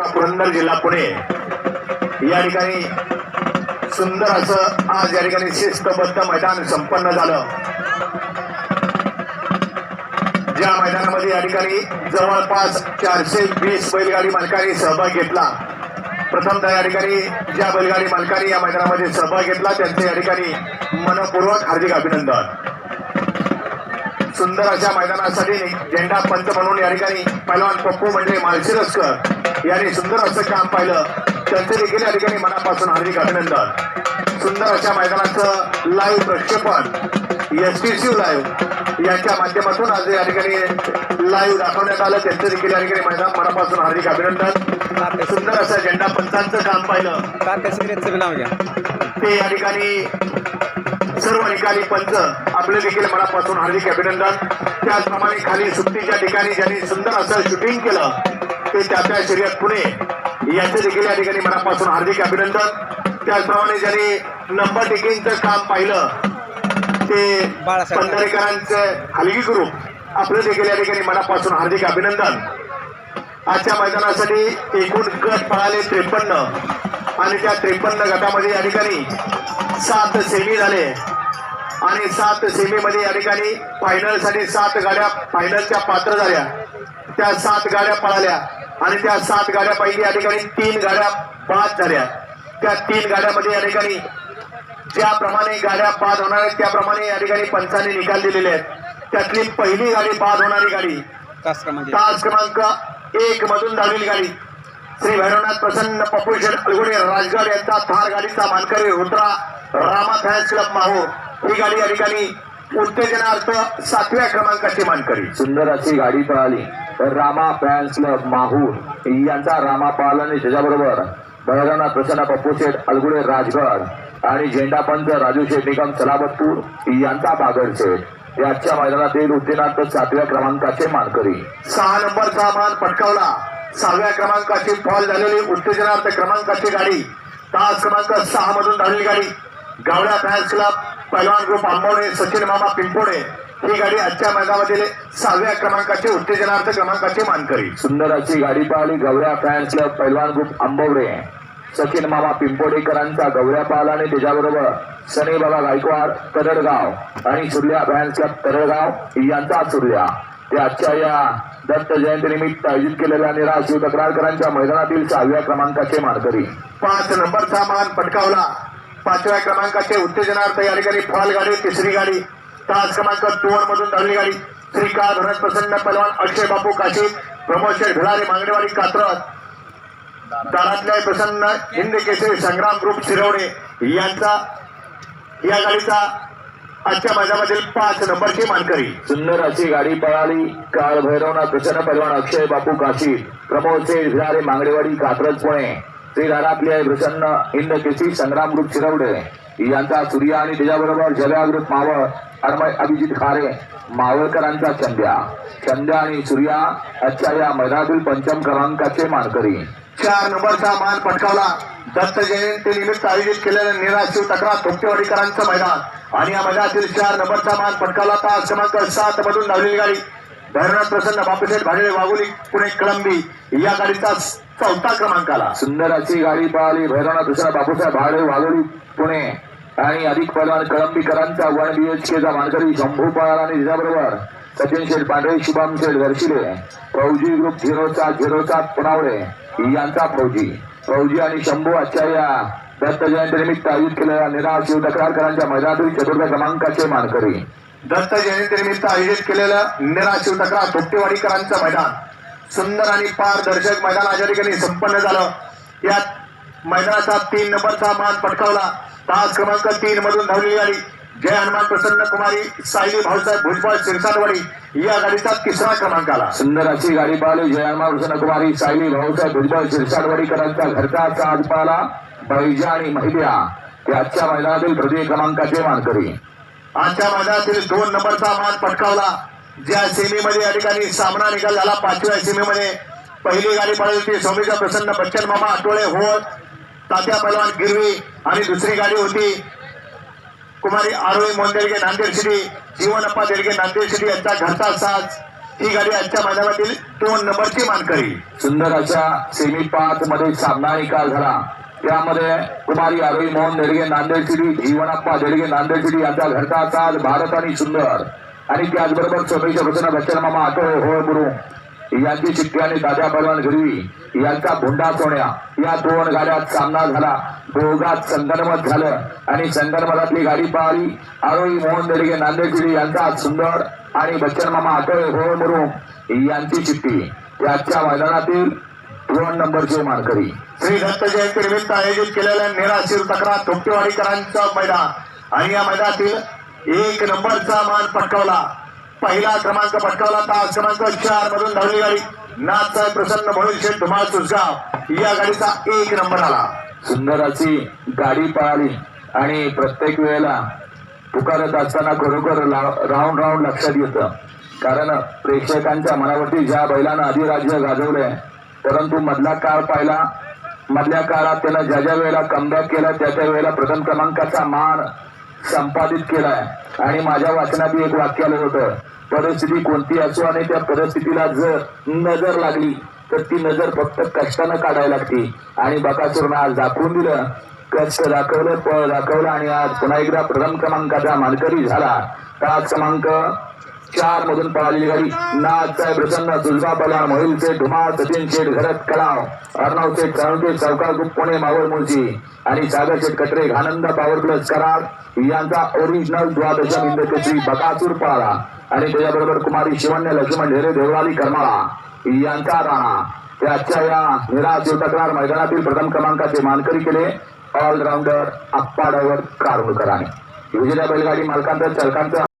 पुरंदर जिल्हा पुणे. या ठिकाणी सुंदर असं आज या ठिकाणी शिस्तबद्ध मैदान संपन्न झालं. ज्या मैदानामध्ये या ठिकाणी जवळपास चारशे वीस बैलगाडी मालकांनी सहभाग घेतला. प्रथमतः या ठिकाणी ज्या बैलगाडी मालकांनी या मैदानामध्ये सहभाग घेतला त्यांचे या ठिकाणी मनपूर्वक हार्दिक अभिनंदन. सुंदर अशा मैदानासाठी झेंडा पंच म्हणून या ठिकाणी पैलवान पप्पू म्हणजे मालशिरसकर यांनी सुंदर असं काम पाहिलं. त्यांचे देखील या ठिकाणी मनापासून हार्दिक अभिनंदन. सुंदर अशा मैदानाचं लाईव्ह प्रक्षेपण एस टी सी लाईव्ह यांच्या माध्यमातून आज या ठिकाणी लाईव्ह दाखवण्यात आलं. त्यांचे देखील या ठिकाणी मैदान मनापासून हार्दिक अभिनंदन. सुंदर असं झेंडा पंचांचं काम पाहिलं. ते या ठिकाणी सर्व निकाली पंच आपले देखील मनापासून हार्दिक अभिनंदन. त्याचप्रमाणे खाली सुट्टीच्या ठिकाणी ज्यांनी सुंदर असं शूटिंग केलं ते त्या त्या शर्यत पुणे. यांचे देखील या ठिकाणी मनापासून हार्दिक अभिनंदन. त्याचप्रमाणे ज्यांनी नंबर टेकिंगचं काम पाहिलं ते. पंढरीकरांचे हलगी ग्रुप आपले देखील या ठिकाणी मनापासून हार्दिक अभिनंदन. आजच्या मैदानासाठी एकूण गट पळाले त्रेपन्न. आणि त्या त्रेपन्न गटामध्ये या ठिकाणी सात सेमी झाले. आणि सात सेमीमध्ये या ठिकाणी फायनलसाठी सात गाड्या फायनलच्या पात्र झाल्या. त्या सात गाड्या पळाल्या आणि त्या सात गाड्यापैकी या ठिकाणी तीन गाड्या बाद झाल्या. त्या तीन गाड्यामध्ये या ठिकाणी ज्याप्रमाणे गाड्या बाद होणार आहेत त्याप्रमाणे या ठिकाणी पंचांनी निकाल दिलेले आहेत. त्यातली पहिली गाडी बाद होणारी गाडी तास क्रमांक एक. मधून धावलेली गाडी. श्री भैरवनाथ प्रसन्न पप्पूशेठ अलगुडे राजगड यांचा थार गाडीचा मानकरी रुद्रा रामा फॅन्स क्लब माहूर ही गाडी या ठिकाणी उत्तेजनार्थ सातव्या क्रमांकाची मानकरी. सुंदर अशी गाडी पळाली. Rama fans club Mahur. यांचा रामा पळाला आणि त्याच्याबरोबर भैरवनाथ प्रसन्न पप्पूशेठ अलगुडे राजगड आणि झेंडा पंच राजू शेठ निगम सलाबतपूर यांचा बागड शेठ. याच्या मैदानातील उत्तीर्णार्थ सातव्या क्रमांकाचे मानकरी. सहा नंबरचा मान पटकावला. सहाव्या क्रमांकाची फॉल झालेली उत्तेजनार्थ क्रमांकाची गाडी. तास क्रमांक सहा मधून धावलेली गाडी. Gavdya fans club Pailwan group Ambavane Sachin मामा पिंपोडे ही गाडी आजच्या मैदानामधील सहाव्या क्रमांकाची उत्तेजनार्थ क्रमांकाची मानकरी. सुंदर अशी गाडी पळाली गवऱ्या फॅन्स पैलवान ग्रुप आंबवडे सचिन मामा पिंपोडेकरांचा गवऱ्या पाहिला आणि त्याच्याबरोबर सनी बाबा गायकवाड तरडगाव. आणि सूर्या फॅन्स क्लब तरडगाव यांचा सूर्या. ते आजच्या या दत्त जयंती निमित्त आयोजित केलेल्या निराश तक्रारकरांच्या मैदानातील सहाव्या क्रमांकाचे मानकरी. पाच नंबरचा मान पटकावला. पाचव्या क्रमांकाचे उत्तेजनार्थ या ठिकाणी फॉल गाडी तिसरी गाडी तास क्रमांक दोन मधून धावली गाडी. श्रीकांत भरत प्रसन्न पलवान अक्षय बापू काशी प्रमोद शेठ भिलारे मांगडेवाडी कात्रज. दारातल्या प्रसन्न हिंद केसरी संग्राम ग्रुप शिरवणे यांचा या गाडीचा आजच्या मैदानामधील पाच नंबरची मानकरी. सुंदर अशी गाडी पळाली. काळ भैरवनाथ प्रसन्न पलवान अक्षय बापू काशी प्रमोद शेठ भिलारे मांगडेवाडी कात्रज पुणे. श्री घरातले प्रसन्न इंद केसी संग्राम शिरवडे यांचा सूर्या आणि त्याच्याबरोबर जव्यागृत मावळ अरमय अभिजित खारे मावळकरांचा चंद्या. चंद्या आणि सूर्या आजच्या या मैदानातील पंचम क्रमांकाचे मानकरी. चार नंबरचा मान पटकावला. दत्त जयंती निमित्त आयोजित केलेल्या निराशिव तक्रार थोपटेवाडीकरांचं मैदान. आणि या मैदानातील चार नंबरचा मान पटकावला. तास क्रमांक सात मधून धावलेली गाडी. भैरवनाथ प्रसन्न बापूसाहेब भाडे वाघोली पुणे कळंबी. या गाडीचा चौथा क्रमांक आला सुंदर अशी गाडी पळाली भैरवनाथ प्रसन्न बापूसाहेब भाडे वाघोली पुणे. आणि अधिक पैलवान कळंबीकरांचा वन बी एच बीएचकेचा मानकरी शंभू पळाला आणि तिच्याबरोबर सचिन शेठ पांढरे शुभम शेठ घरशिले. फौजी ग्रुप झिरो सात झिरो सात पुनावळे यांचा फौजी. फौजी आणि शंभू आजच्या या दत्त जयंती निमित्त आयोजित केलेल्या निराश शिव तक्रारकरांच्या मैदानातील चतुर्थ क्रमांकाचे मानकरी. दत्त जयंतीनिमित्त आयोजित केलेलं निराशिव तक्रार थोपटेवाडीकरांचं मैदान. सुंदर आणि पारदर्शक मैदान आज या ठिकाणी संपन्न झालं. यात मैदानाचा तीन नंबरचा मान पटकावला. तास क्रमांक तीन मधून धावलेली गाडी. जय हनुमान प्रसन्न कुमारी सायली भाऊसाहेब भुजबळ शिरसाटवाडी या गाडीचा तिसरा क्रमांक आला. सुंदर अशी गाडी पाहिली. जय हनुमान प्रसन्न कुमारी सायली भाऊसाहेब भुजबळ शिरसाटवाडीकरांचा घरचा साज पाहिला. बैजा आणि महिला याच्या मैदानातील तृतीय क्रमांकाचे मानकरी. आजच्या मैदानातील दोन नंबरचा मान पटकावला. ज्या सेमीमध्ये या ठिकाणी सामना निकाल झाला पाचव्या सेमीमध्ये पहिली गाडी पळाली होती. स्वामीचा प्रसन्न बच्चन मामा आठवळे होत. तात्या पहलवान गिरवी आणि दुसरी गाडी होती. कुमारी आरोही मोंदेडगे नांदेड सिटी जीवनप्पा देडगे नांदेड सिटी यांचा घरचा साज. ही गाडी आजच्या मैदानातील दोन नंबरची मानकरी. सुंदर अशा सेमी पाच मध्ये सामना निकाल झाला. त्यामध्ये कुमारी आरोही मोहन देडगे नांदेड सिटी जीवनाप्पा देडगे नांदेड सिटी यांचा घरचा साज भारत आणि सुंदर. आणि त्याचबरोबर सोमेश प्रसन्न बच्चन मामा आटोळे होळ गुरु. यांची चिठ्ठी आणि दादा बलवान गिरवी यांचा भुंडा सोन्या. या दोन गाड्यात सामना झाला. दोघात संगनमत झालं. आणि संगनमतातली गाडी पाहिली. आरोही मोहन देडगे नांदेडगिरी यांचा सुंदर आणि बच्चन मामा आटोळे होळ मुरुम यांची चिठ्ठी. याच्या मैदानातील दोन नंबरचे मानकरी श्री दत्त जयंती निमित्त आयोजित केलेल्या निराशीर तक्रार थोपटेवाडीकरांचं मैदान आणि या मैदानातील एक नंबरचा मान पटकावला. पहिला क्रमांक पटकावला तास क्रमांक चार मधून धावली गाडी नाथसाहेब प्रसन्न म्हणून शेठ धुमाळ सुसगाव या गाडीचा एक नंबर आला. सुंदर अशी गाडी पळाली आणि प्रत्येक वेळेला पुकारत असताना खरोखर राऊंड राऊंड लक्षात येतं. कारण प्रेक्षकांच्या मनावरती ज्या बैलानं अधिराज्य गाजवलंय परंतु मधला काळ पाहिला. मधल्या काळात त्यानं ज्या ज्या वेळेला कमबॅक केला त्या त्या वेळेला प्रथम क्रमांकाचा मान संपादित केलाय. आणि माझ्या वाचनात एक वाक्य आलं होतं परिस्थिती कोणती असो आणि त्या परिस्थितीला जर नजर लागली तर ती नजर फक्त कष्टानं काढायला लागते. आणि बकासूरनं आज दाखवून दिलं कष्ट दाखवलं पळ दाखवलं आणि आज पुन्हा एकदा प्रथम क्रमांकाचा मानकरी झाला. तास क्रमांक चार मधून पळालेली गाडी. नाथसाहेब प्रसन्न तुलजा पलाण मोहिल शेठ सचिन शेठ घरत कलाव अर्णव शेठ साळुंके चौकार ग्रुप पुणे मावळ मुळशी आणि सागर शेठ कटरे आनंद पॉवर प्लस कराड यांचा ओरिजिनल द्वादश इंद्रकेसरी बकासूर पळाला. आणि त्याच्याबरोबर कुमारी शिवण्य लक्ष्मण ढेरे देवराली करमाळा यांचा राणा. त्याच्या या निराश तक्रार मैदानातील प्रथम क्रमांकाचे मानकरी केले. ऑलराऊंडर आप्पा ड्रायव्हर कारवळकरांनी विजेत्या बैलगाडी मालकांचा चालकांचा